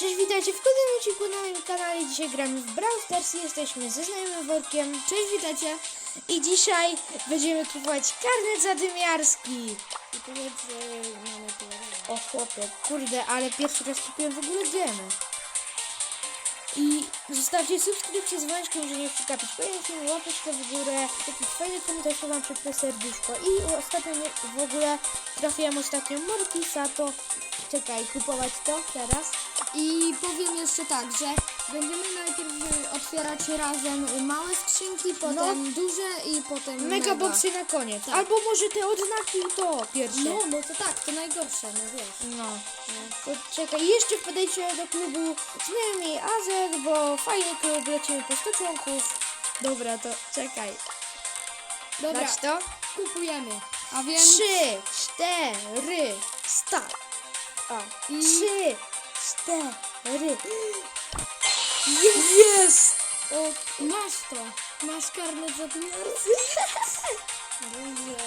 Cześć, witajcie w kolejnym odcinku na moim kanale. Dzisiaj gramy w Brawl Stars i jesteśmy ze znajomym workiem. Cześć, witajcie. I dzisiaj będziemy kupować karnet zadymiarski. I powiedz, że mamy. O chłopie, kurde, ale pierwszy raz kupiłem w ogóle gemy. I zostawcie subskrypcję z dzwoneczkiem, żeby nie przegapić filmów, łapeczkę w górę, jakiś fajny komentarz, wam przypnę serduszko. I ostatnio w ogóle trafiłem ostatnio Mortisa, to czekaj, kupować to teraz. I powiem jeszcze tak, że będziemy najpierw otwierać razem małe skrzynki, potem duże i potem No. Mega boxy na koniec. Tak. Albo może te odznaki to pierwsze. No, no to tak, to najgorsze, no wiesz. No. To czekaj, jeszcze wpadajcie do klubu znajomi AZ, bo fajny klub, lecimy po 100 członków. Dobra, to czekaj. Dobra, Dać to? kupujemy. A więc Trzy, cztery, start. O, I- trzy, cztery. Jest! o, masz to. Masz karnet za tym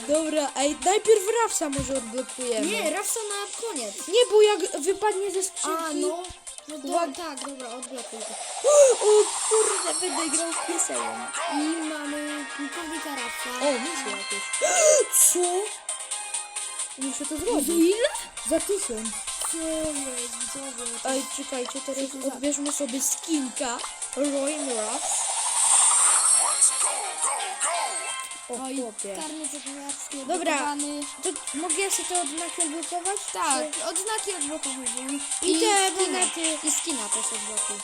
Dobra, ej, najpierw Rafsa może odblokujemy. Nie, Rafsa na koniec. Nie, bo jak wypadnie ze skrzynki... A, no. No do, tak, dobra, odblokuj to. O kurde, będę grał w piosenkę. I mamy pułkownika Rafsa. O, misja jakieś. Co? Muszę to zrobić. ile? Za tysiąc. Jest, widzowie? Ej, czekajcie, teraz odbierzmy sobie skinka. Roy Ruffs. O, chłopie. karny Dobra. odblokowany. To mogę sobie to odznaki odblokować? Tak, odznaki odblokowuję. I te skina. monety. I skina też odblokuj.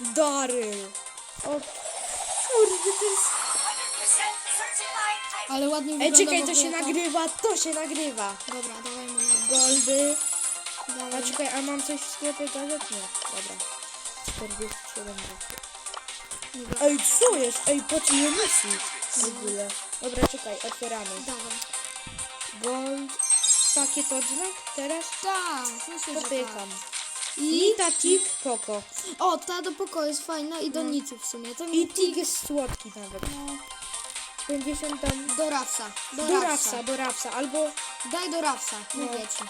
Daryl. O, kurde, to jest... Ale ładnie Ej, wygląda czekaj, w to ogóle się nagrywa, to się nagrywa. Dobra, dawaj monetę. Goldy. A czekaj, a mam coś w sklepie gazet? Nie, dobra. 47 zł. Ej, co jest? Ej, patrz ile misji w ogóle. Dobra, czekaj, otwieramy. dawaj. Gold. Pakiet odznak teraz? Tak, myślę, że tak. Popykam. I, Nita, tik, koko. o, ta do pokoju jest fajna i do nicy w sumie. To I tik jest słodki nawet. no, 50 tam... do Rafsa. Do, Do Rafsa. rapsa, do rapsa, albo... Daj do Rafsa, No. mówię ci.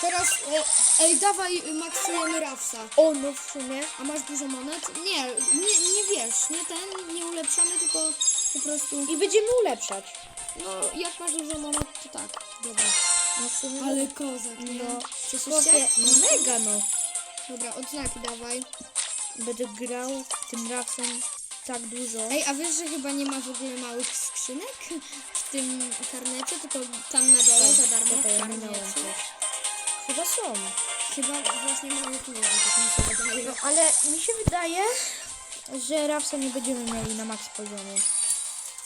Teraz, e, ej, dawaj, y, maksujemy Rafsa. O, no w sumie. A masz dużo monet? Nie, nie, nie wiesz, nie ten, nie ulepszamy, tylko po prostu, I będziemy ulepszać. no jak masz dużo monet, to tak, dobra. No w sumie... Ale kozak, nie? No, chłopie, no mega no. Dobra, odznaki dawaj. Będę grał tym rapsem tak dużo. Ej, a wiesz, że chyba nie ma w ogóle małych skrzynek w tym karnecie, tylko tam na dole za darmo w karnecie. Chyba są. Chyba właśnie małych nie tak mi się wydaje. No, ale mi się wydaje, że rapsa nie będziemy mieli na max poziomie.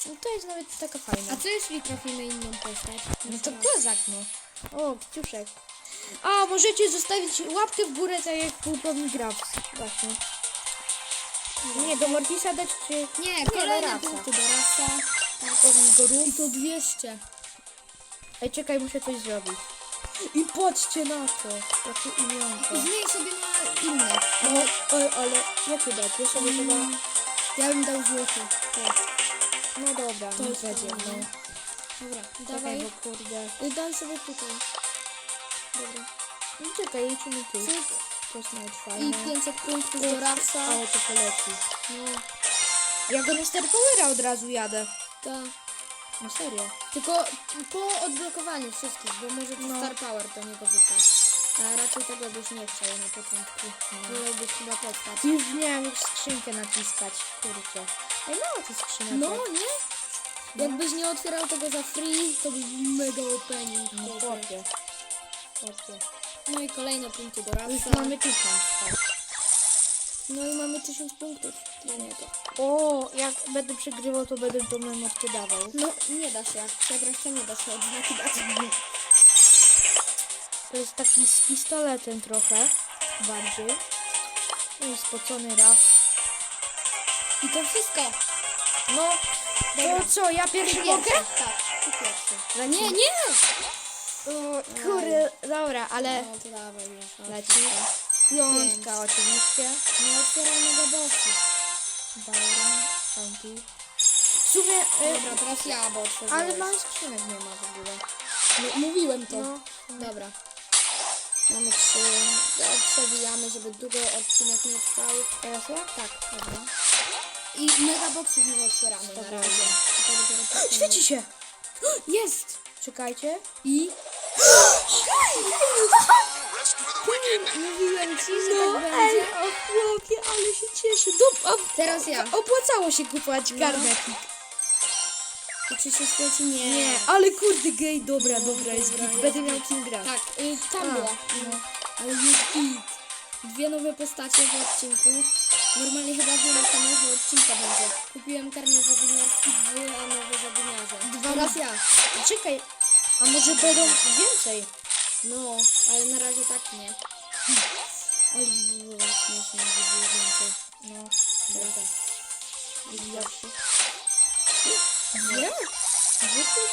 No to jest nawet taka fajna. A co jeśli trafimy inną postać? No to kozak, no. O, kciuszek. A, możecie zostawić łapkę w górę, tak jak pułkownik Raps. Właśnie. Nie, do Mortisa dać czy... Nie, kolejne Rapsa. punkty do Gorów. I to 200. Ej, czekaj, muszę coś zrobić. I patrzcie na to. Jakie imionko. Zmień sobie na inne. No, ej, ale jakie dać? Ja sobie chyba... Ja bym dał złoty. Tak. No dobra, To jest będzie, fajne. no. Dobra, Czekaj, dawaj. bo kurde. Y, Daj sobie tutaj. Dobra. No czekaj, lecimy tu. Cyk. I fajne. 500 punktów do Rafsa. Ale to poleci. No, Ja na Star Powera od razu jadę. tak. No serio. Tylko po odblokowaniu wszystkich, bo może No. Star Power do niego wypaść. A raczej tego byś nie chciał na początku. Wolałbyś chyba potrwać. Już miałem już skrzynkę naciskać. Kurczę. Ej, no to skrzynka. No, nie? Jakbyś nie otwierał tego za free, to by był mega opening. No chłopie. Chłopie. No i kolejne punkty do Już mamy tysiąc. tak. No i mamy 1000 punktów dla niego. O, jak będę przegrywał, to będę tą emotkę dawał. No nie da się, jak przegrasz to nie da się odznaki dać. To jest taki z pistoletem trochę. Bardziej. No i spocony raz. I to wszystko. No, Dobra. to co, ja pierwszy mogę? Tak, ty pierwszy. Leci. Nie, nie! O, kurde, dobra, ale No to dawaj już. leci. Piątka oczywiście. Nie otwieraj mega bossów. Byron, County. W sumie, e, Dobra, teraz ja, bo otworzyłeś. ale małych skrzynek nie ma w ogóle. M- Mówiłem to. No. Dobra. Mamy trzy. Ja przewijamy, żeby długo odcinek nie trwał. Teraz ja? Tak, dobra. I megaboxów nie otwieramy na Dobra. razie. To dopiero. Świeci się! Jest! Czekajcie. I... Mówiłem ci, że No, tak ej, będzie. o chłopie, ale się cieszę. Dob- a- Teraz ja. Opłacało się kupować karnetnik. I czy się świeci? Nie. Nie, ale kurde gej, dobra, dobra, jest dobra, git. Będę miał kim grać. Tak, y, tam A, była. no. Ale jest git. Dwie nowe postacie w odcinku. Normalnie chyba wiele samego odcinka będzie. Kupiłem karnet zadymiarski, dwie nowe zadymiarze. Dwa Teraz no- ja. Czekaj, a może będą więcej? No, ale na razie tak nie. Ale by było śmiesznie, żeby było więcej. No, Teraz tak. Pierwszy. Dwie?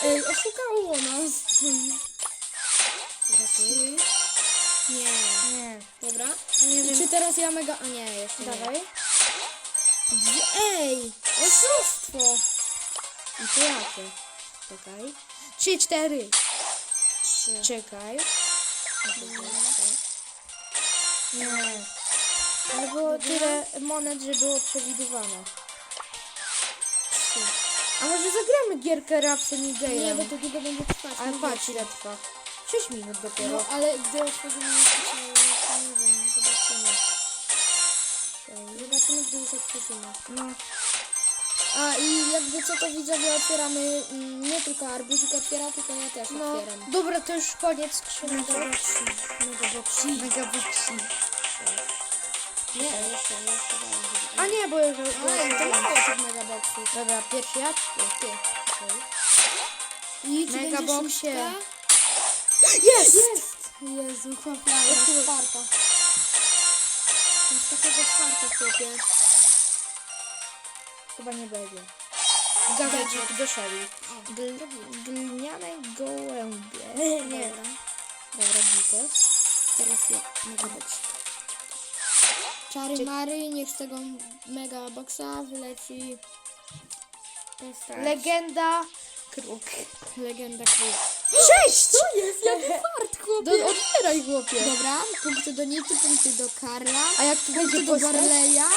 Ej, oszukało nas. Trzy. Nie. Nie, Dobra. nie wiem. czy teraz ja mega... A nie, jeszcze nie. Dawaj. Dwie... Ej! Oszustwo! I to jakie? Czekaj. Trzy, cztery. Trzy. Czekaj. Nie. Ale było tyle monet, że było przewidywane. A może zagramy gierkę Rapsem i Nie, Gale'em? bo to długo będzie trwać. Ale patrz ile trwa. 6 minut dopiero. No, ale gdy otworzymy to nie wiem, zobaczymy. Zobaczymy, gdy już otworzymy. No. A i jakby co to widzowie otwieramy, mm, nie tylko Arbuzik otwiera, tylko ja też No, otwieram. dobra, to już koniec skrzynek. Megaboxy. Megaboxy. Megaboxy. Nie, jeszcze, jeszcze dalej. A nie, bo już... Ej, to mało tych megaboxów. Dobra, pierwszy ja. Ty. I czy Megaboxie. będzie szóstka? Jest! Jest! Jezu, chłopie, ale kur- czwarta. Jest takiego czwarta, chłopie. Chyba nie będzie. Gadżecik do szali. Gl gliniane gołębie. Nie. Dobra. Dobra. Teraz ja, megabox. Czary Mary, niech z tego megaboxa wyleci postać. Legenda kruk. Legenda kruk. Sześć! Co jest? Jaki fart, chłopie! Do, otwieraj, chłopie. Dobra, punkty do Nity, punkty do Karla, A jak tu będzie do? Barleya,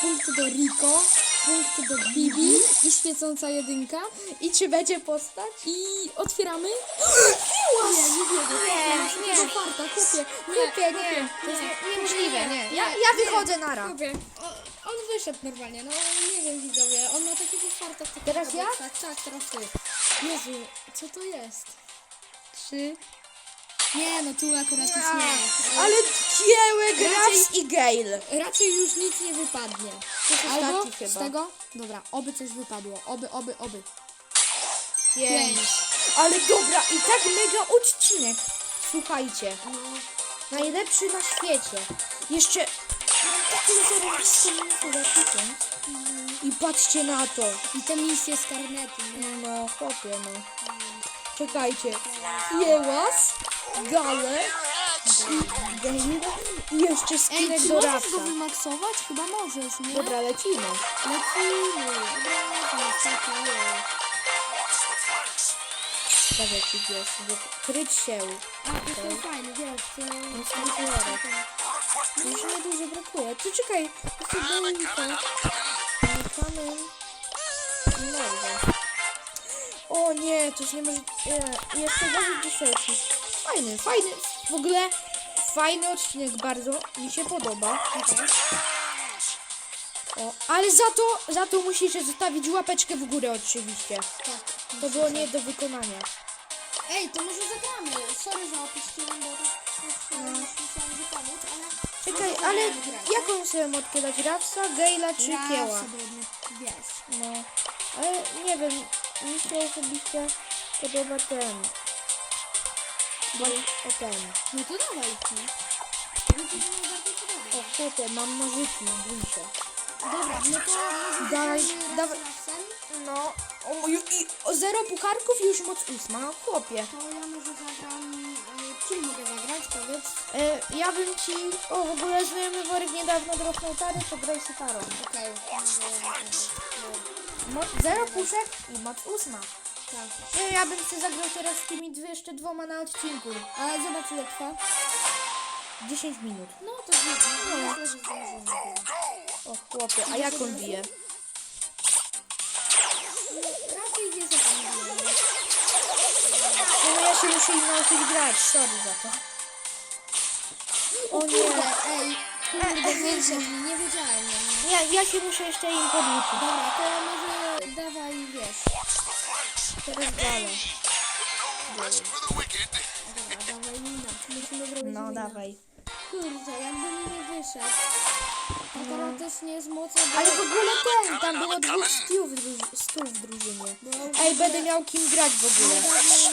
punkty do Rico, punkty do Bibi i świecąca jedynka. I czy będzie postać? I otwieramy. Nie, nie wierzę. Nie, nie. Farta, chłopie. Chłopie, nie. To jest nie- niemożliwe, nie. Ja, ja wychodzę nara. O- on wyszedł normalnie, no nie wiem widzowie, on ma takiego farta Teraz ja? boksach. Tak, teraz ty. Jezu, co to jest? Trzy. Nie, no tu akurat już nie. Ale kiełek, Raps i Gale. Raczej już nic nie wypadnie. Albo ostatni chyba. z tego? Dobra, oby coś wypadło. Oby, oby, oby. Pięć. Ale dobra, i tak mega odcinek. Słuchajcie, najlepszy na świecie. Jeszcze... I patrzcie na to. I te misje z karnetu, nie? No, chłopie, no. Czekajcie. Jełas, Gale i Gale i jeszcze Ej, skinek czy do możesz go wymaksować? Chyba możesz, nie? Dobra, lecimy. Lecimy. Dobra, czekaj. Kawecik jest, bo kryć się. A, to jest fajne, wiesz, to... Jest kontrolerek. Już nie dużo brakuje. Ty czekaj, to jest dolinka. Kamen. O nie, to już nie może... Nie, jeszcze gorzej dziesiątki. Fajny, fajny. W ogóle fajny odcinek bardzo. Mi się podoba. O, ale za to, za to musicie zostawić łapeczkę w górę oczywiście. Tak. To było nie do wykonania. Ej, to może zagramy. Sorry, że opuściłem, bo myślałam, że pomóc, ale... Czekaj, ale jaką sobie modkę dać? Rapsa, Gale'a czy Kieła? No, ale nie wiem, mi się osobiście podoba ten. Bo o ten. No to dawaj. Nie? No to najbardziej podoba. O chłopie, mam nożyki, bój się. Dobra, no to Dawaj, dawaj. razem? No, o, ju- i o zero pucharków i już moc ósma, no chłopie. To ja może zagram... e, Kim mogę zagrać, powiedz? E, ja bym ci, o w ogóle znajomy worek niedawno dropnął tary, to graj z tarą. Okej. Moc, zero puszek i moc ósma. Tak. Nie, ja bym się zagrał teraz z tymi dwie, jeszcze dwoma na odcinku. Ale zobacz ile trwa. 10 minut. No to wiecie, no. O chłopie, a jak on bije? Raczej bije. No ja się muszę im nauczyć grać, sorry za to. O nie, ej, kurde, wyszedł mi, nie wiedziałem. No. nie, ja się muszę jeszcze im podliczyć. Dobra, to może dawaj, wiesz. The wicked. Dobra, dawaj mina. Musimy zrobić No mina. dawaj. Kurde, jakby mi nie wyszedł. A teraz też nie jest mocno, bo... Ale w ogóle ten, tam było dwóch stów w, stów w drużynie. Ej, będę miał kim grać w ogóle.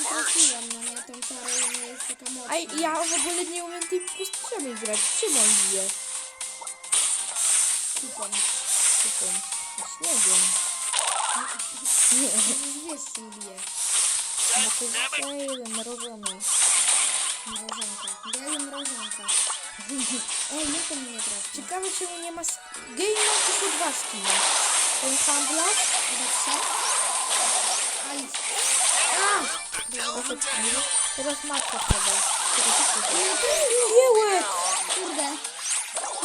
Trafiłam, no nie, tą czarę i nie jest taka mocna. Ej, ja w ogóle nie umiem tej postaciami grać. Czym on bije? Kupon. Typem. Nie wiem. Nie, Wiesz, czym bije. no to jeden, mrożony. Mrożonka. Daję mrożonka. Ej, nie to mnie trafi. Ciekawe czemu nie ma... Game ma tylko dwa skiny. Ten handlarz. Dobrze? Aj, Proszę ci. Teraz matka trzeba. Nie, to. Jełek! Kurde.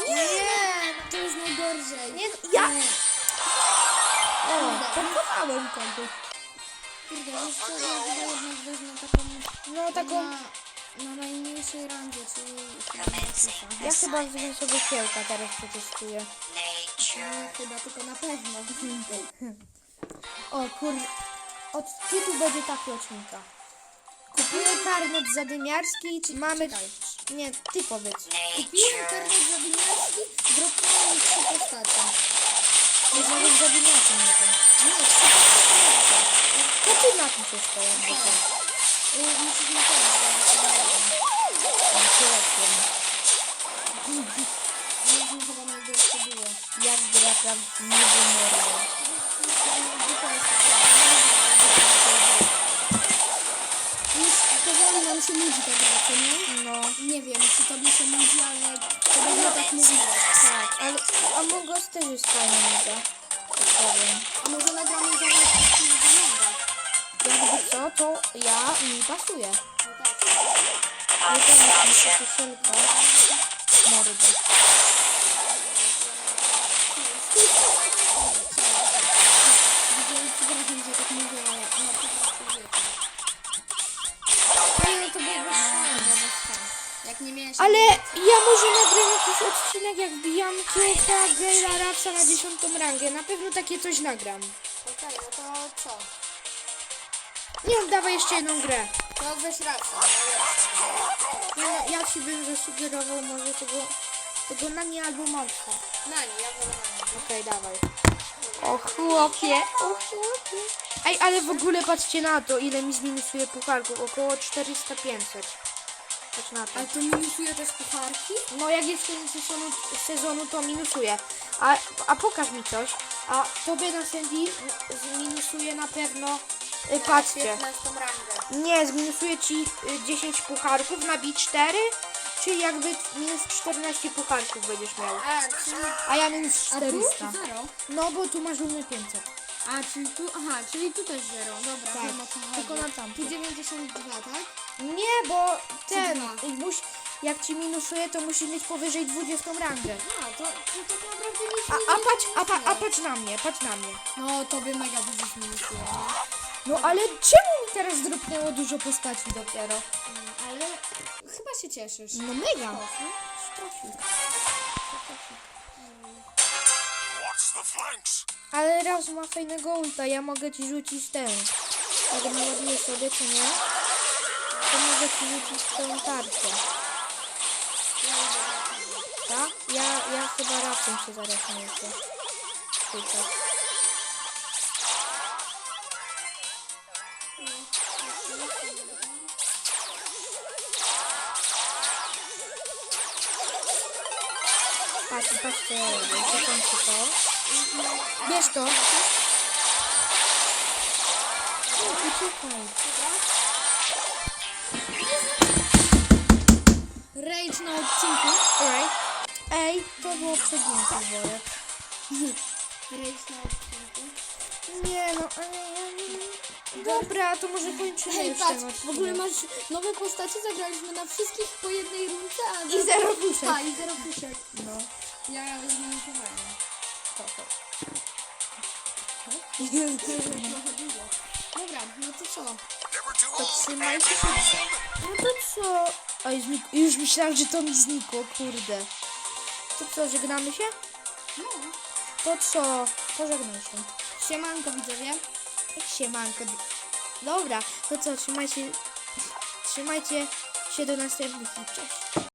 Nie, to jest najgorzej. Nie, ja... Nie. O, pokonałem kogoś. Kurde, chyba jednak wezmę taką... No taką... Na, na najmniejszej randzie, czyli... Ja chyba wziąłem sobie kiełka teraz przetestuję. Nie, chyba tylko na pewno. O kur... Od tytuł będzie taki odcinka. Kupuję karnet zadymiarski, czy mamy... Nie, ty powiedz. Kupiłem karnet zadymiarski, dropnąłem trzy postacie. Nie znaleźć zadymiarki na tym. Nie. To ty. Y, Musisz mi pomóc, bo to nie. Nie chyba najgorsze było. Jak gra prawdziwy morał. Już powoli nam się nudzi ta gra, co nie? No. Nie wiem, czy tobie się nudzi, ale będę tak mówiła. Tak, ale Among Us też jest fajna gra. Tak powiem. A może nagramy jak wygląda? Jakby co, to ja mi pasuje. No tak. Nie to jest mi suszelka. Mordę. Widziałem, Ale ja może nagram jakiś odcinek, jak wbijam Kiełka, Gela, Rapsa na dziesiątą rangę. Na pewno takie coś nagram. Okej, no to co? Nie, dawaj jeszcze jedną grę. To weź No, no, ja ci bym zasugerował może tego, tego na nie albo Maxa. Na nie, ja wolę na nie. Okej, dawaj. O chłopie, o chłopie. Ej, ale w ogóle patrzcie na to, ile mi zminusuje pucharków. Około 400-500. Patrz na to. Ale to minusuje też kucharki? No jak jest koniec sezonu, sezonu to minusuje. A, a pokaż mi coś. A tobie na Sandy zminusuje na pewno. Y, patrzcie. 15 rangę. Nie, zminusuje ci y, 10 pucharków na B4. Czy jakby minus 14 pucharków będziesz miał. A, czyli... A ja minus A tu? 400. Zero? No bo tu masz równy 500. A, czyli tu... Aha, czyli tu też zero. Dobra, Tak, wiem o co chodzi. tylko na tamto. Tu 92, tak? Nie, bo ten. Muś, jak ci minusuje, to musi mieć powyżej 20 rangę. A, to, to tak naprawdę nic A, a, patrz, a, pa, a patrz na mnie, patrz na mnie. No, tobie mega dużo minusuje, no. No ale czemu mi teraz dropnęło dużo postaci dopiero? Mm, Ale chyba się cieszysz. No mega. Flanks. Ale raz ma fajnego ulta, ja mogę ci rzucić ten. Jak naładuję sobie, czy nie? To mogę ci rzucić tą tarczę. Tak? Ja, ja chyba raptem się zaraz muszę. Tutaj. Patrz, patrz co ja robię. Zakończę to. Bierz to. Uciekaj. Rage na odcinku. Alright. Ej, to było przegięte, worek. Rage na odcinku. Nie no, ale ja nie... Dobra, to może kończymy Hej, już patrz, ten w ogóle masz nowe postacie, zagraliśmy na wszystkich po jednej rundce, a I zero puszek. A, i zero puszek. No. Ja zmanipulowałem. Dobra, no to co? Never too To trzymajcie and się. No to co? Oj, znik- już myślałam, że to mi znikło, kurde. To co, żegnamy się? No. To co? Pożegnaj się. Siemanko widzowie. Siemanko. Dobra, to co, trzymajcie, trzymajcie się do następnych i cześć.